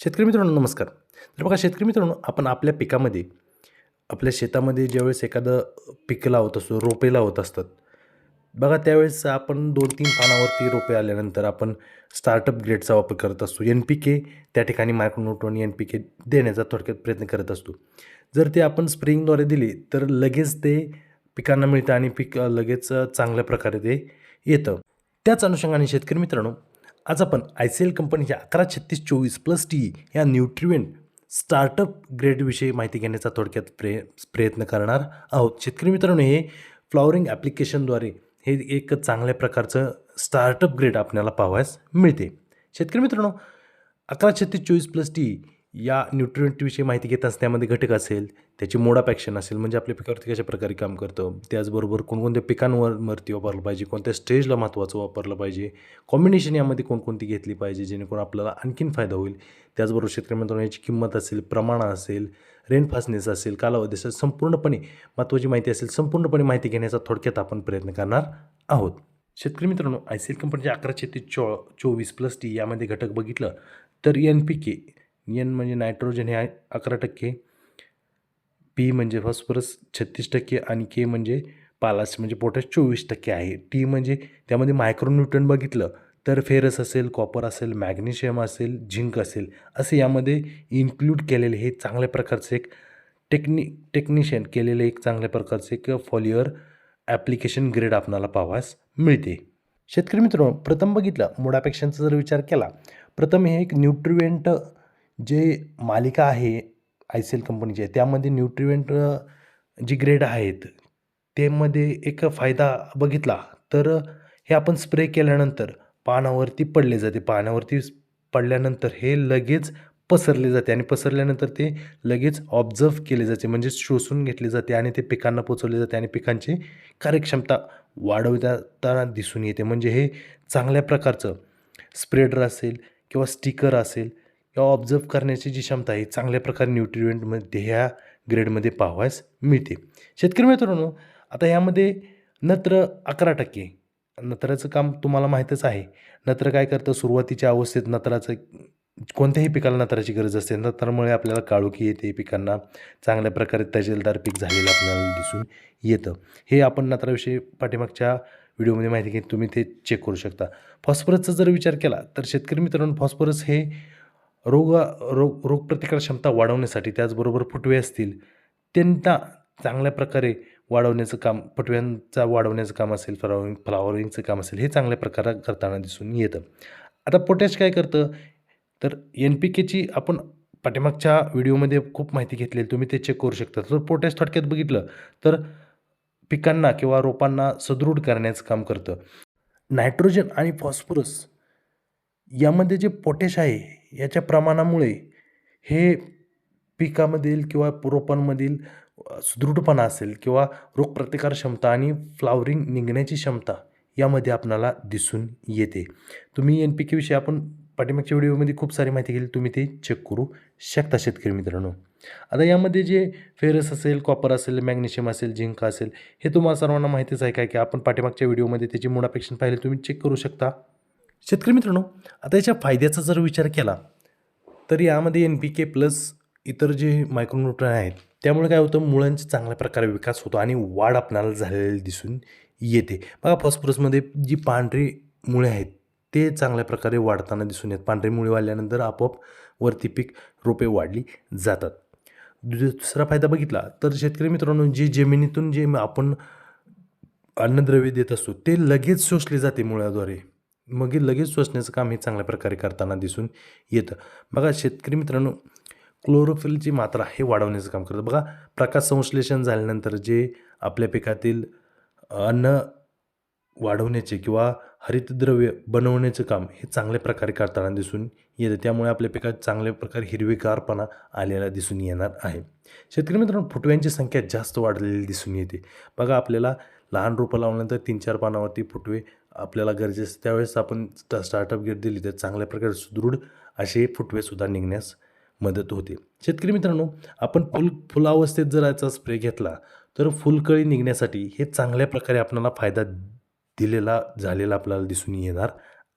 शेतकरी मित्रांनो नमस्कार. तर बघा शेतकरी मित्रांनो आपण आपल्या पिकामध्ये आपल्या शेतामध्ये ज्यावेळेस एखादं पीक लावत असतो रोपे लावत असतात बघा त्यावेळेस आपण दोन तीन पानावरती रोपे आल्यानंतर आपण स्टार्टअप ग्रेडचा वापर करत असतो. एन पी के त्या ठिकाणी मायक्रोन्यूट्रॉन एन पी के देण्याचा थोडक्यात प्रयत्न करत असतो. जर ते आपण स्प्रिंगद्वारे दिले तर लगेच ते पिकांना मिळतं आणि पीक लगेच चांगल्या प्रकारे ते येतं. त्याच अनुषंगाने शेतकरी मित्रांनो आज आपण आय सी एल कंपनीच्या अकरा छत्तीस चोवीस प्लस टी या न्यूट्रिवेंट स्टार्टअप ग्रेडविषयी माहिती घेण्याचा थोडक्यात प्रे प्रयत्न करणार आहोत. शेतकरी मित्रांनो हे फ्लॉवरिंग ॲप्लिकेशनद्वारे हे एक चांगल्या प्रकारचं स्टार्टअप ग्रेड आपल्याला पाहावयास मिळते. शेतकरी मित्रांनो अकरा छत्तीस चोवीस प्लस टी या न्यूट्रिएंटविषयी माहिती घेत असण्यामध्ये त्यामध्ये घटक असेल त्याची मोडापॅक्शन ॲक्शन असेल म्हणजे आपल्या पिकावरती कशा प्रकारे काम करतं त्याचबरोबर कोणकोणत्या पिकांवर वरती वापरलं पाहिजे कोणत्या स्टेजला महत्त्वाचं वापरलं पाहिजे कॉम्बिनेशन यामध्ये कोणकोणती घेतली पाहिजे जेणेकरून आपल्याला आणखीन फायदा होईल. त्याचबरोबर शेतकरी मित्रांनो याची किंमत असेल प्रमाण असेल रेनफासनेस असेल कालावधी असेल संपूर्णपणे महत्त्वाची माहिती असेल संपूर्णपणे माहिती घेण्याचा थोडक्यात आपण प्रयत्न करणार आहोत. शेतकरी मित्रांनो आय सी एल कंपनीच्या अकरा छत्तीस चो चोवीस प्लस टी यामध्ये घटक बघितलं तर एन पी के एन म्हणजे नायट्रोजन हे अकरा टक्के पी म्हणजे फॉस्फरस छत्तीस टक्के आणि के म्हणजे पालास म्हणजे पोटॅश चोवीस टक्के आहे. टी म्हणजे त्यामध्ये मायक्रोन्यूटन बघितलं तर फेरस असेल कॉपर असेल मॅग्नेशियम असेल झिंक असेल. असे यामध्ये इन्क्लूड केलेले हे चांगल्या प्रकारचे एक टेक्नि टेक्निशियन केलेले एक चांगल्या प्रकारचे एक फॉलिअर ॲप्लिकेशन ग्रेड आपणाला पाहावयास मिळते. शेतकरी मित्रांनो प्रथम बघितलं मुडापेक्षांचा जर विचार केला प्रथम हे एक न्यूट्रिवेंट जे मालिका आहे आय सी एल कंपनीची आहे त्यामध्ये न्यूट्रिवेंट जी ग्रेड आहेत त्यामध्ये एक फायदा बघितला. तर हे आपण स्प्रे केल्यानंतर पानावरती पडले जाते. पानावरती पडल्यानंतर हे लगेच पसरले जाते आणि पसरल्यानंतर ते लगेच ऑब्झर्व केले जाते. म्हणजे शोषून घेतले जाते आणि ते पिकांना पोचवले जाते आणि पिकांची कार्यक्षमता वाढवताना दिसून येते. म्हणजे हे चांगल्या प्रकारचं स्प्रेडर असेल किंवा स्टिकर असेल किंवा ऑब्झर्व करण्याची जी क्षमता आहे चांगल्या प्रकारे न्यूट्रिएंटमध्ये ह्या ग्रेडमध्ये पाहावयास मिळते. शेतकरी मित्रांनो आता यामध्ये नत्र अकरा टक्के. नत्राचं काम तुम्हाला माहीतच आहे. नत्र काय करतं? सुरुवातीच्या अवस्थेत नत्राचं कोणत्याही पिकाला नत्राची गरज असते. नत्रामुळे आपल्याला काळोखी येते. पिकांना चांगल्या प्रकारे तजेलदार पीक झालेलं आपल्याला दिसून येतं. हे आपण नत्राविषयी पाठीमागच्या व्हिडिओमध्ये माहिती घेत तुम्ही ते चेक करू शकता. फॉस्फरसचा जर विचार केला तर शेतकरी मित्रांनो फॉस्फरस हे रोग रोग रोगप्रतिकार क्षमता वाढवण्यासाठी त्याचबरोबर फुटवे असतील त्यांना चांगल्या प्रकारे वाढवण्याचं काम फुटव्यांचा वाढवण्याचं काम असेल फ्लावरिंग फ्लावरिंगचं काम असेल हे चांगल्या प्रकारे करताना दिसून येतं. आता पोटॅश काय करतं? तर एन पी केची आपण पाठीमागच्या व्हिडिओमध्ये खूप माहिती घेतलेली तुम्ही ते चेक करू शकता. तर पोटॅश थोडक्यात बघितलं तर पिकांना किंवा रोपांना सदृढ करण्याचं काम करतं. नायट्रोजन आणि फॉस्फरस यामध्ये जे पोटॅश आहे याच्या प्रमाणामुळे हे पिकामधील किंवा रोपांमधील सुदृढपणा असेल किंवा रोगप्रतिकार क्षमता आणि फ्लावरिंग निघण्याची क्षमता यामध्ये आपणाला दिसून येते. तुम्ही एन पी केविषयी आपण पाठीमागच्या व्हिडिओमध्ये खूप सारी माहिती घेईल तुम्ही ते चेक करू शकता शेतकरी मित्रांनो. आता यामध्ये जे फेरस असेल कॉपर असेल मॅग्नेशियम असेल झिंक असेल हे तुम्हाला सर्वांना माहितीच आहे काय की आपण पाठीमागच्या व्हिडिओमध्ये त्याची मोडापेक्षण पाहिले तुम्ही चेक करू शकता. शेतकरी मित्रांनो आता याच्या फायद्याचा जर विचार केला तर यामध्ये एन पी के प्लस इतर जे मायक्रोन्यूट्रन आहेत त्यामुळे काय होतं मुळांचा चांगल्या प्रकारे विकास होतो आणि वाढ आपणाला झालेली दिसून येते. बघा फॉस्फरसमध्ये जी पांढरी मुळे आहेत ते चांगल्या प्रकारे वाढताना दिसून येत पांढरी मुळे वाढल्यानंतर आपोआप वरती पीक रोपे वाढली जातात. दुसरा फायदा बघितला तर शेतकरी मित्रांनो जे जमिनीतून जे आपण अन्नद्रव्य देत असतो ते लगेच शोषले जाते मुळाद्वारे. मग लगेच सोसण्याचं काम हे चांगल्या प्रकारे करताना दिसून येतं. बघा शेतकरी मित्रांनो क्लोरोफिलची मात्रा हे वाढवण्याचं काम करतं. बघा प्रकाश संश्लेषण झाल्यानंतर जे आपल्या पिकातील अन्न वाढवण्याचे किंवा हरितद्रव्य बनवण्याचं काम हे चांगल्या प्रकारे करताना दिसून येतं. त्यामुळे आपल्या पिकात चांगल्या प्रकारे हिरवीगारपणा आलेला दिसून येणार आहे. शेतकरी मित्रांनो फुटव्यांची संख्या जास्त वाढलेली दिसून येते. बघा आपल्याला लहान रोपं लावल्यानंतर तीन चार पानावरती फुटवे आपल्याला गरजेचं त्यावेळेस आपण स्टार्टअप गेट दिली तर चांगल्या प्रकारे सुदृढ असे फुटवेसुद्धा निघण्यास मदत होते. शेतकरी मित्रांनो आपण फुल फुलावस्थेत जर याचा स्प्रे घेतला तर फुलकळी निघण्यासाठी हे चांगल्या प्रकारे आपल्याला फायदा दिलेला झालेला आपल्याला दिसून येणार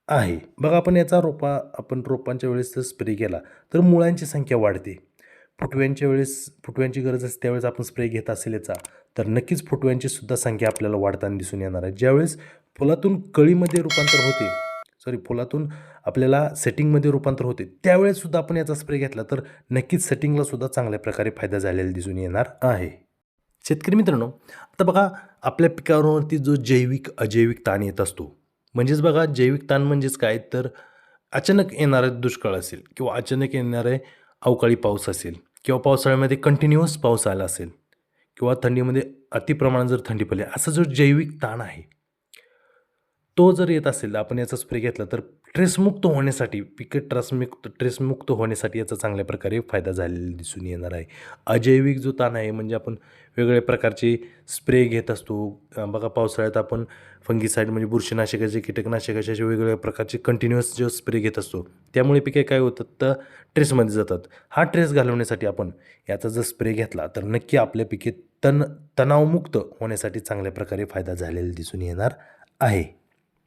आहे. बघा आपण याचा रोपा आपण रोपांच्या वेळेस जर स्प्रे केला तर मुळांची संख्या वाढते. फुटव्यांच्या वेळेस फुटव्यांची गरज असते त्यावेळेस आपण स्प्रे घेत असेल याचा तर नक्कीच फुटव्यांची सुद्धा संख्या आपल्याला वाढताना दिसून येणार आहे. ज्यावेळेस फुलातून कळीमध्ये रूपांतर होते सॉरी फुलातून आपल्याला सेटिंगमध्ये रूपांतर होते त्यावेळेस सुद्धा आपण याचा स्प्रे घेतला तर नक्कीच सेटिंगला सुद्धा चांगल्या प्रकारे फायदा झालेला दिसून येणार आहे. शेतकरी मित्रांनो आता बघा आपल्या पिकावरती जो जैविक अजैविक ताण येत असतो म्हणजेच बघा जैविक ताण म्हणजेच काय? तर अचानक येणारा दुष्काळ असेल किंवा अचानक येणारे अवकाळी पाऊस असेल किंवा पावसाळ्यामध्ये कंटिन्युअस पाऊस आला असेल किंवा थंडीमध्ये अतिप्रमाणात जर थंडी पडली असा जो जैविक ताण आहे तो जर येत असेल आपण याचा स्प्रे घेतला तर ट्रेसमुक्त होण्यासाठी पिके ट्रसमुक्त ट्रेसमुक्त होण्यासाठी याचा चांगल्या प्रकारे फायदा झालेला दिसून येणार आहे. अजैविक जो ताण आहे म्हणजे आपण वेगवेगळ्या प्रकारचे स्प्रे घेत असतो. बघा पावसाळ्यात आपण फंगीसाईड म्हणजे बुरशीनाशकाचे कीटकनाशकाचे असे वेगवेगळ्या प्रकारचे कंटिन्युअस जे स्प्रे घेत असतो त्यामुळे पिके काय होतात? तर ट्रेसमध्ये जातात. हा ट्रेस घालवण्यासाठी आपण याचा जर स्प्रे घेतला तर नक्की आपल्या पिके तण तणावमुक्त होण्यासाठी चांगल्या प्रकारे फायदा झालेला दिसून येणार आहे.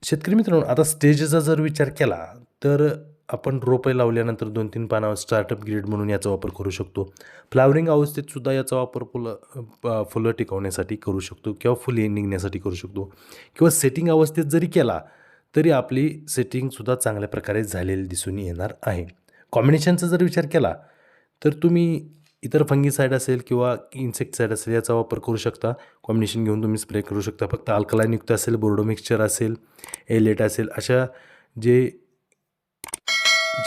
शेतकरी मित्रांनो आता स्टेजचा जर विचार केला तर आपण रोपे लावल्यानंतर दोन तीन पानावर स्टार्टअप ग्रीड म्हणून याचा वापर करू शकतो. फ्लावरिंग अवस्थेत सुद्धा याचा वापर फुलं फुलं टिकवण्यासाठी करू शकतो किंवा फुले निघण्यासाठी करू शकतो. किंवा सेटिंग अवस्थेत जरी केला तरी आपली सेटिंगसुद्धा चांगल्या प्रकारे झालेली दिसून येणार आहे. कॉम्बिनेशनचा जर विचार केला तर तुम्ही इतर फंगीसाईड असेल किंवा इन्सेक्टसाईड असेल याचा वापर करू शकता. कॉम्बिनेशन घेऊन तुम्ही स्प्रे करू शकता. फक्त अल्कलाईनयुक्त असेल बोर्डो मिक्सचर असेल एलेट असेल अशा जे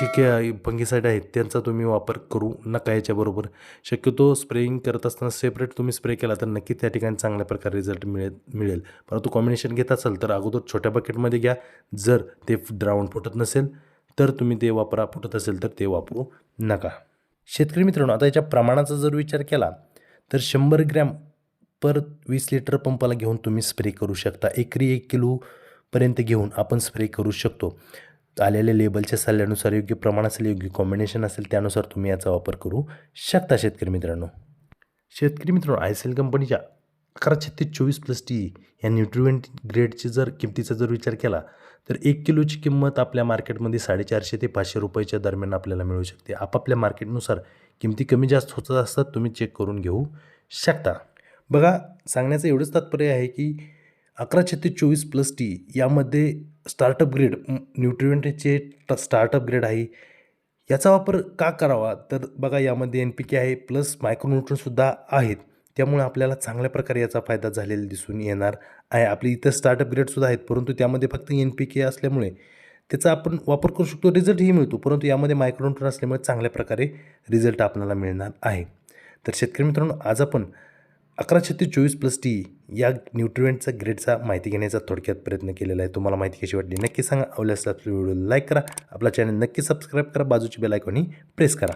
जे काही फंगीसाईड आहेत त्यांचा तुम्ही वापर करू नका याच्याबरोबर. शक्यतो स्प्रेइंग करत असताना सेपरेट तुम्ही स्प्रे केला तर नक्की त्या ठिकाणी चांगल्या प्रकारे रिझल्ट मिळेल मिळेल. परंतु कॉम्बिनेशन घेत असाल तर अगोदर छोट्या बकेटमध्ये घ्या. जर ते द्रावण फुटत नसेल तर तुम्ही ते वापरा. फुटत असेल तर ते वापरू नका. शेतकरी मित्रांनो आता याच्या प्रमाणाचा जर विचार केला तर शंभर ग्रॅम पर वीस लिटर पंपाला घेऊन तुम्ही स्प्रे करू शकता. एकरी एक किलोपर्यंत घेऊन आपण स्प्रे करू शकतो. आलेल्या लेबलच्या सल्ल्यानुसार योग्य प्रमाण असेल योग्य कॉम्बिनेशन असेल त्यानुसार तुम्ही याचा वापर करू शकता शेतकरी मित्रांनो. शेतकरी मित्रांनो आय सी एल कंपनीच्या अकरा छत्तीस चोवीस प्लस टी या न्यूट्रिवेंट ग्रेडची जर किमतीचा जर विचार केला तर एक किलोची किंमत आपल्या मार्केटमध्ये साडेचारशे ते पाचशे रुपयाच्या दरम्यान आपल्याला मिळू शकते. आपापल्या मार्केटनुसार किमती कमी जास्त होत असतात तुम्ही चेक करून घेऊ शकता. बघा सांगण्याचं एवढंच तात्पर्य आहे की अकराशे ते चोवीस प्लस टी यामध्ये स्टार्टअप ग्रेड न्यूट्रिएंटचे स्टार्टअप ग्रेड आहे. याचा वापर का करावा? तर बघा यामध्ये एन पी के आहे प्लस मायक्रोन्यूट्रनसुद्धा आहेत. त्यामुळे आपल्याला चांगल्या प्रकारे याचा फायदा झालेला दिसून येणार आहे. आपली इतर स्टार्टअप ग्रेडसुद्धा आहेत परंतु त्यामध्ये फक्त एन पी के असल्यामुळे त्याचा आपण वापर करू शकतो रिझल्टही मिळतो परंतु यामध्ये मायक्रोन्यूट्रन असल्यामुळे चांगल्या प्रकारे रिझल्ट आपल्याला मिळणार आहे. तर शेतकरी मित्रांनो आज आपण अकरा छत्तीस चोवीस प्लस टी या न्यूट्रिएंटचा ग्रेडचा माहिती घेण्याचा थोडक्यात प्रयत्न केलेला आहे. तुम्हाला माहिती कशी वाटली नक्की सांगा. आवडल्यास व्हिडिओ लाईक करा. आपला चॅनल नक्की सबस्क्राईब करा. बाजूची बेल आयकॉनही प्रेस करा.